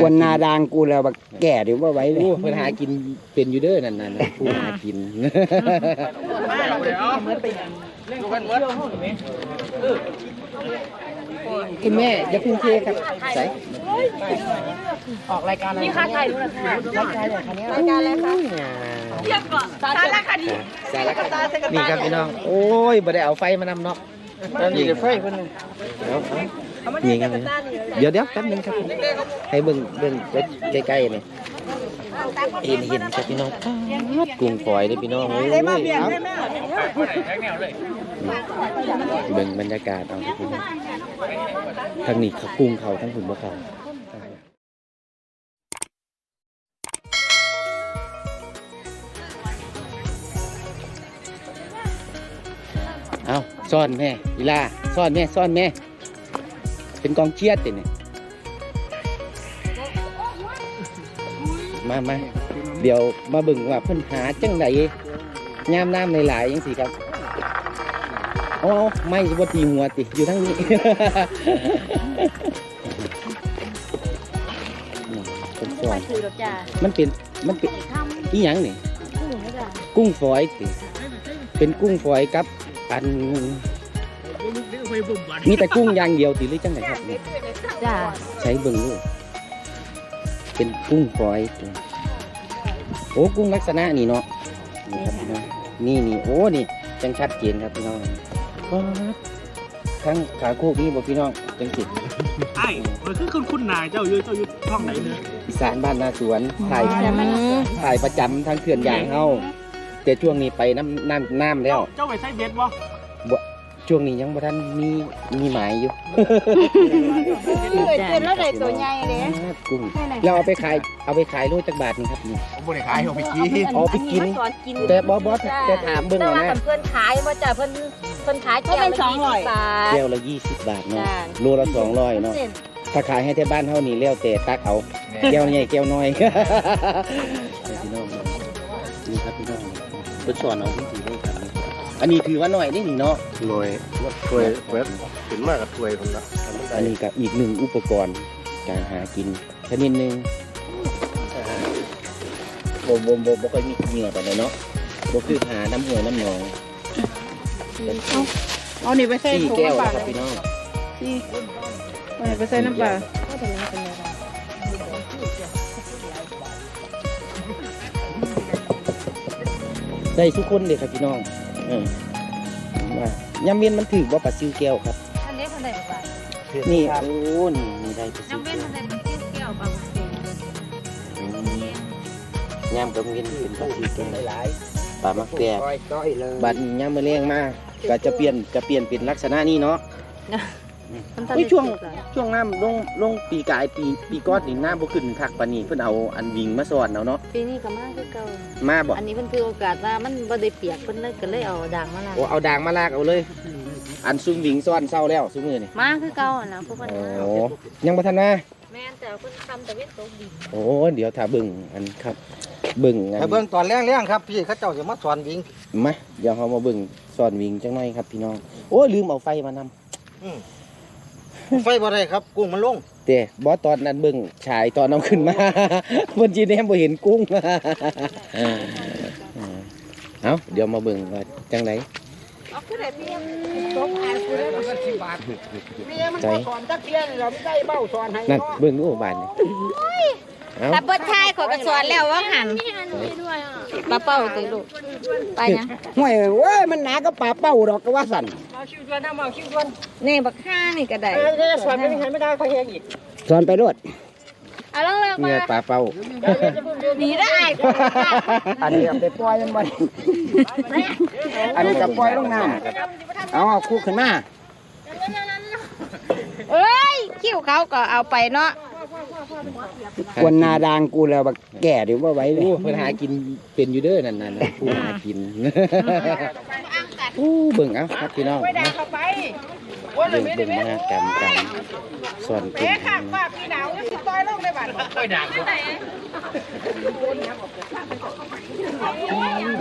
กวนนาดางกูแล้วบักแก่เดี๋ยวว่าไว้เลยโอ้เพิ่นหากินเป็นอยู่เด้อนั่นน่ะนะผู้หากินคุณแม่อย่าเพึ่งเทครับใส่นี่ค่าไทยด้วยนะคะรายการอะไรคะเทียบก่อนสารคดีสารคดีนี่ครับพี่น้อง โอ้ยบ่ได้เอาไฟมานำเนาะนี่ไฟเพิ่น นี่ครับเดี๋ยวเดี๋ยวแป๊บนึงครับผมให้เบิ่งเบิ่งใกล้ๆนี่เห็นเห็นครับพี่น้องป๊าดกุ้งฝอยเด้พี่น้องโอ้ยเอาเบิ่งบรรยากาศเอาทีทางนี้เขากุ้งเขาทั้งหุ่นบ่เขาเอาซ่อนแม่อีลาซ่อนแม่ซ่อนแม่ เป็นกองเชียร์ติเนี่ยมามาเดี๋ยวมาเบิ่งว่าเพิ่นหาจังไดยามน้ำหลายๆยังสิครับเอาเอาไม่จะบ่ตีหัวติอยู่ทั้งนี้นี่เป็นซ่อนคือรถจ้ามันเป็นมันเป็นทำอีหยังนี่ผู้หญิงไม่จ้ากุ้งฝอยติเป็นกุ้งฝอยกับอัน มีแต่กุ้งอย่างเดียวติหรือจังไหนครับนี่จ้าใช้เบิ่งลูกเป็นกุ้งฝอยติโอ้กุ้งลักษณะนี่เนาะนี่ครับพี่น้องนี่นี่โอ้นี่จังชัดเจนครับพี่น้องป๊าดทั้งขาโคกนี่บ่พี่น้องจังสิไอ้มันคือคุณคุณนายเจ้าอยู่เจ้าอยู่ท้องไหนเนี่ยอีสานบ้านนาสวนถ่ายถ่ายประจำทางเขื่อนยางเฮาแต่ช่วงนี้ไปน้ำน้ำน้ำแล้ว เจ้าไปใช้เบ็ดบ่ ช่วงนี้ยังบ่ทันมีมีหมายอยู่เป็นแล้วได้ตัวใหญ่เลยกุ้งเราเอาไปขายเอาไปขายโลจักบาทนึงครับนี่ผมบ่ได้ขายเอาไปกินเอาไปกินแต่บอสบอสแต่ถามเบิ่งแต่เอาว่านะเพื่อนขายมาจ้าเพื่อนเพื่อนขายแก้วละยี่สิบบาทแก้วละยี่สิบบาทเนาะจ้าโลละสองร้อยเนาะถ้าขายให้ที่บ้านเท่านี้แล้วแต่ตักเอาแก้วใหญ่แก้วน้อยพี่น้องนี่ครับพี่น้องเพิ่นสอนเอาที่สีเลยครับ อันนี้ถือว่าน้อยนี่นี่เนาะหน่วยถ้วยเวทถึงมากกับถ้วยผมละทำมันได้อันนี้ก็อีกหนึ่งอุปกรณ์การหากินชนิดหนึ่งโบโบโบบ่ค่อยมีเหงื่อแต่เนาะบ่คือหาน้ำหัวน้ำหนองเอานี่ไปใส่สี่ถุงแก้วน้ำปลานะคเลรับยพี่น้องสี่เอานี่ไปใส่น้ำปลาได้ทุกคนเลยครับพี่น้องเออว่ายำเวียนมันถือว่าปลาซิวแก้วครับอันนี้คนใดบาทนี่โอ้นี่นี่ได้ปลาซิวน้ำเว้นแก้วคนใดเป็นแก้วบางเสียงอืมยำกับเวียนเป็นปลาซิวแก้วหลายปลามักแตกก้อยก้อยเลยบัดนี้ยำมะเร็งมาก็จะเปลี่ยนจะเปลี่ยนเป็นลักษณะนี้เนาะ มันเฮ้ยช่วงช่วงน้ำลงลงปีกายปีปีก้อนนี่น้ำบ่ขึ้นคักปานนี้เพิ่นเอาอันวิงมาสอนเอาเนาะปีนี้ก็มาคือเก่า มาบ่อันนี้มันคือโอกาสว่ามันบ่ได้เปียกเพิ่นเลยก็เลยเอาด่างมาลางโอ้เอาด่างมาลากเอาเลย อันซุ่มวิงซ้อนเศร้าแล้วซุมื้อนี่มาคือเก่าอะนะพวกมันโอ้ยังบ่ทันมาแม่นแต่เพิ่นทำแต่เวทตกดินโอ้เดี๋ยวถ้าเบิ่งอันครับ เบิ่งอันถ้าเบิ่งตอนแรกๆครับพี่เขาเจ้าจะมาสอนวิ่ง มาเดี๋ยวเรามาเบิ่งสอนวิ่งจังหน่อยครับพี่น้อง โอ้ยลืมเอาไฟมานำ ไฟบ่ได้ครับ กุ้งมันลงแต่บอสตอนนั้นเบิ่งฉายตอนเอาขึ้นมาเพิ่นจีแนมบ่เห็นกุ้งเอาเดี๋ยวมาเบิ่งว่าจังไดเอาคือได้เพียงตกอ่านกูได้สิบบาทเมียมันใจบ่สอนจักเพียงเราไม่ได้เบ้าสอนให้นั่นเนาะเบิ่งดูบานนี่เอา แต่เบิดทายขอยก็สอนแล้วว่าหันปลาเป้าติลูกไปนะห่วยเว้ยมันหนากระป่าเป้าดอกก็ว่าสั่นเอาคิวชวนน้ำเอาคิวชวนนี่บักห้านี่ก็ได้เออจะสอนไม่ได้ไม่ได้เขาแหงอีกสอนไปรวดเอาลองเลิกมาเนื้อปลาเป้าหนีได้อันนี้เอาไปปล่อยมันบ่ได้อันนี้ก็ปล่อยลงน้ำเอาเอาคู่ขึ้นมาเอ้ยคิ้วเขาก็เอาไปเนาะ กวนนาดางกูแล้วบักแก่เดี๋ยวว่าไว้เลยโอ้เพิ่นหากินเป็นอยู่เด้อนั่นน่ะนะผู้หากินโอ้เบิ่งเอาครับพี่น้องไม่ได้นะเข้าไปเบิ่งเบิ่งมหากรรมการสอนกุ้เอ๊ะงค่ะว่าพี่ดาวจะสิต่อยลงในบ้านค่อยดัง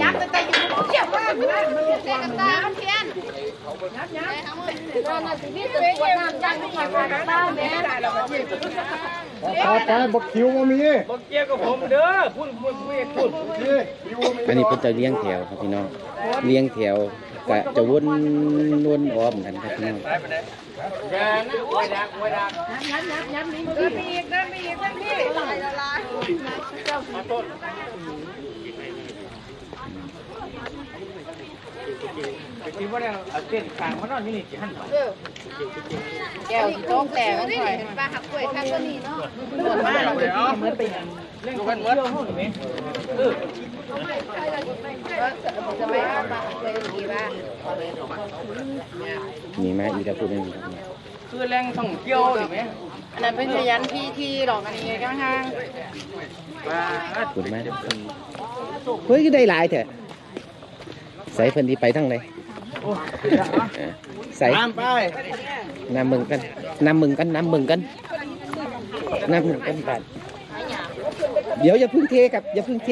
ยักษ์แต่อยู่เขียวว่าเพื่อนมันเสียกันตาเทีย นน่าจะมีแต่ตัวน้ำจังมาบ้านแม่ต่อไปบักคิวมามีอันนี้เพิ่นจะเลี้ยงแถวครับพี่น้อง เลี้ยงแถวก็จะวนวนอ้อมกันครับพี่น้องแก้ วโจ๊กแต่ก็หน่อยปลาหักกล้วยข้างก็นี่เนาะหมดมาแล้วเหมือนเป็นเรื่องกันหมดจะไม่เอาปลาหักกล้วยดีว่ามีมอีกแล้วพูดนึงคือแรงท่องเที่ยวหรือไหมอันนั้นเป็นพยันที่ที่หลอกอันนี้ข้างขอบคุณมากเฮ้ยก็ได้หลายแท้ใส่เพิ่นที่ไปทั้งเลย ใส่น้ำไปน้ำมึงกันน้ำมึงกันน้ำมึงกันน้ำมึงกันกันเดี๋ยวอย่าพึ่งเทครับอย่าพึ่งเท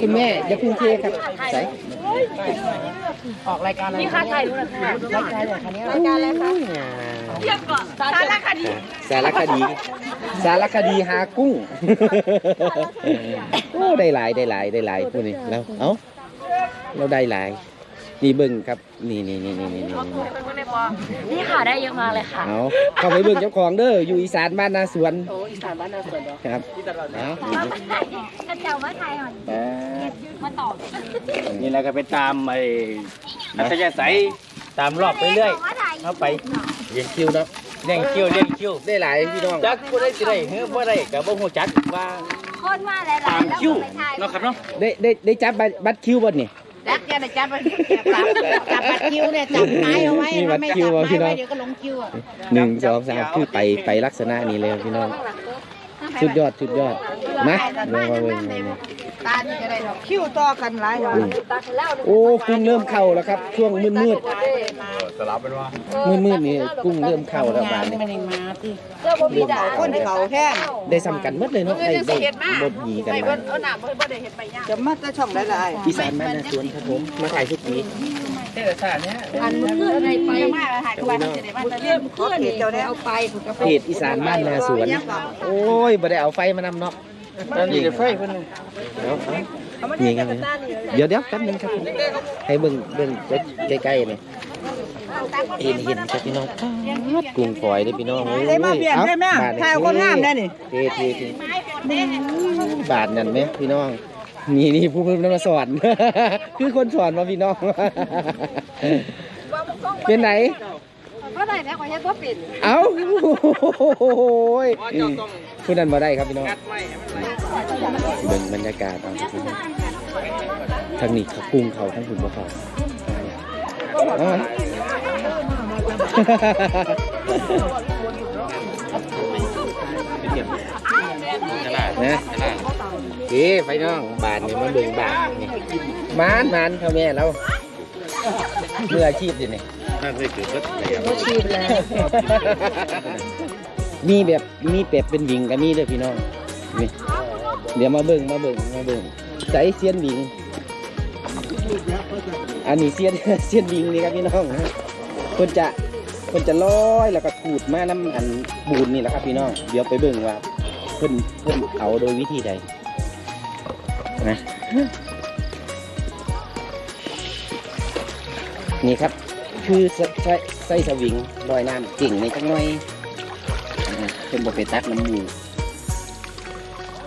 คุณแม่อย่าพึ่งเทครับใส่ออกรายการอะไรนี่ค่าถ่ายรู้นะคะรายการอะไรคะเนี่ยรายการอะไรคะเทียบก่อนสารคดีสารคดีสารคดีหากุ้งโอ้ได้หลายได้หลายได้หลายพูดนี่แล้วเอ้าเราได้หลาย นี่เบิ่งครับ นี่นี่นี่นี่นี่นี่นี่ค่ะได้เยอะมากเลยค่ะเอาเข้าไปเบิ่งเจ้าของเด้ออยู่อีสานบ้านนาสวนโอ้อีสานบ้านนาสวนเหรอครับเอากระเจ้าว่าไทยอ่อนมาตอบนี่แหละก็ไปตามไอ้อัธยาศัยตามรอบไปเรื่อยว่าไทยเอาไปเรียนคิวเนาะเลี้ยงคิวเลี้ยงคิวได้หลายพี่น้องจักบ่ได้สิได้เฮ้อบ่ได้ก็บ่ฮู้จักว่าคนว่าหลายตามๆแล้วคิวไม่ใช่เนาะครับเนาะได้ได้ได้จับบัตรบัตรคิวบ่นี่ จับจับจับจับบัตรคิวเนี่ยจับไม้เอาไว้มีบัตรไม่จับไม้ไว้เดี๋ยวก็ลงคิวอะหนึ่งสองสามคือไปไปลักษณะนี้เลยพี่น้อง สุดยอดสุดยอดมาเดี๋ยวมาเบิ่งมาเบิ่ง ตานี่จะได้ดอกคิวต่อกันหลายวันโอ้กุ้งเริ่มเข้าแล้วครับ ช่วงมืดมืดสลับเป็นว่ามืดมืดๆนี่กุ้งเริ่มเข้าแล้วบานนี้มันยังมาที่เจ้าบ่มีด่าคนเขาแท้ได้ซ้ำกันหมดเลยเนาะได้ได้บดหยีกันมาเอาหนาบ่ได้เห็นไปย่างจะมาจะช่องได้หลายอีสานบ้านนาสวนครับผมมาถ่ายทุกปีอันมื้อคืนในไปมาหายเข้าไปมันสิได้มาแต่เรื่องคืนนี่เจ้าได้เอาไปถูกกับเพจอีสานบ้านนาสวน โอ้ยบ่ได้เอาไฟมานำเนาะ ตอนนี้ได้ไฟเพิ่นเดี๋ยวเอานี่ครับเดี๋ยวเดี๋ยวแป๊บนึงครับผมให้เบิ่งเบิ่งใกล้ๆนี่เห็นเห็นครับพี่น้องกุ้งฝอยเด้อพี่น้องโอ้ยได้มาเปลี่ยนได้ไหมบาทถ่ายคนงามได้นี่เท่เท่เท่บาทนั่นไหมพี่น้องนี่นี่ผู้เพิ่นมาสอนคือคนสอนมาพี่น้องเป็นไหนก็ได้แม่ขอให้ตัวปิดเอ้าโอ้ยผู้นั้นมาได้ครับพี่น้อง เบิ่งบรรยากาศเอาสิพี่น้องทางนี้เขากุ้งเขาทั้งหุ่นบ่เขาเอานะเอ้ไปน้องบาทนี่มาเบิ่งบาทนี่มานมานเท่าแม่เราเมื่ออาชีพดิเนี่น่าจะเกิดก็มีแบบมีเป็ดเป็นหวิงกับมีเด้อพี่น้องนี่ เดี๋ยวมาเบิ่งมาเบิ่งมาเบิ่งใส่เสียนวิง อันนี้เสียนเสียนวิงนี่ครับพี่น้องคนจะคนจะลอยแล้วก็ขูดมาน้ำอันบูนนี่แหละครับพี่น้อง เดี๋ยวไปเบิ่งว่าเพิ่นเพิ่นเอาโดยวิธีใดนะนี่ครับคือใส่ใส่สวิงลอยน้ำเก่งในจังหน่อยเป็นบทไปตักน้ำหมู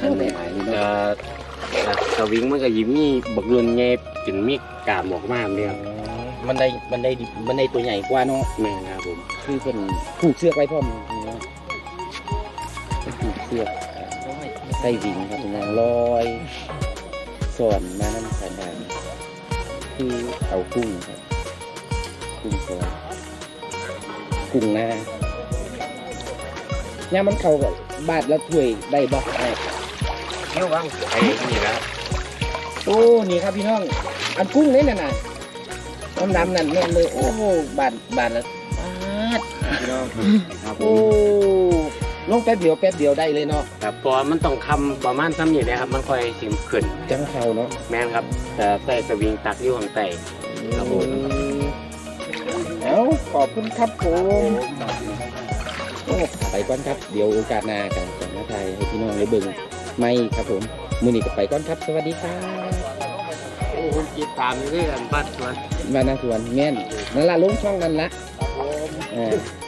นั่นแหละนี่เอ่เนาะอสวิงมันก็ยิมีบักเรือนไงจนมีกาบออกมาเนี่ยมันได้มันได้มันได้ตัวใหญ่กว่าเนาะแม่นครับผมคือเป็นผูกเชือกไว้พร้อมนี่เนาะเป็นผูกเชือกใส่วิงครับเป็นอย่างลอยสอนมาน้ำสายดานคือเอากุ้งครับกุ้งสอนกุ้งนาเนี่ยามมันเข้ากับบาทละถ้วยได้บอกไอ้ เที่ยวบ้างไอ้นี่นะโอ้นี่ครับพี่น้องอันกุ้งนี่น่ะนะน้ำดำนั่นแน่นเลยโอ้โหบาทบาทละบาทพี่น้องครับผโอ้มลงแป๊บเดียวแป๊บเดียวได้เลยเนาะแต่พอมันต้องคำประมาณซ้ำอย่างนี้ครับ มันค่อยสิมขึ้น จังเขาเนาะแม่นครับ แต่ใส่สวิงตักอยู่ข้างใต้ ครับผมอืมขอบคุณครับผม โอ้ไปก่อนครับ เดี๋ยวโอกาสหน้ากันจะมาไทยให้พี่น้องได้เบิ่ง ไม่ครับผมมือนี้ก็ไปก่อนครับ สวัสดีครับโอ้คนติดตามอยู่ด้วยกันบ้านสวนมานาสวนแม่นนั่นละลงช่องนั่นละเออนี่ครับ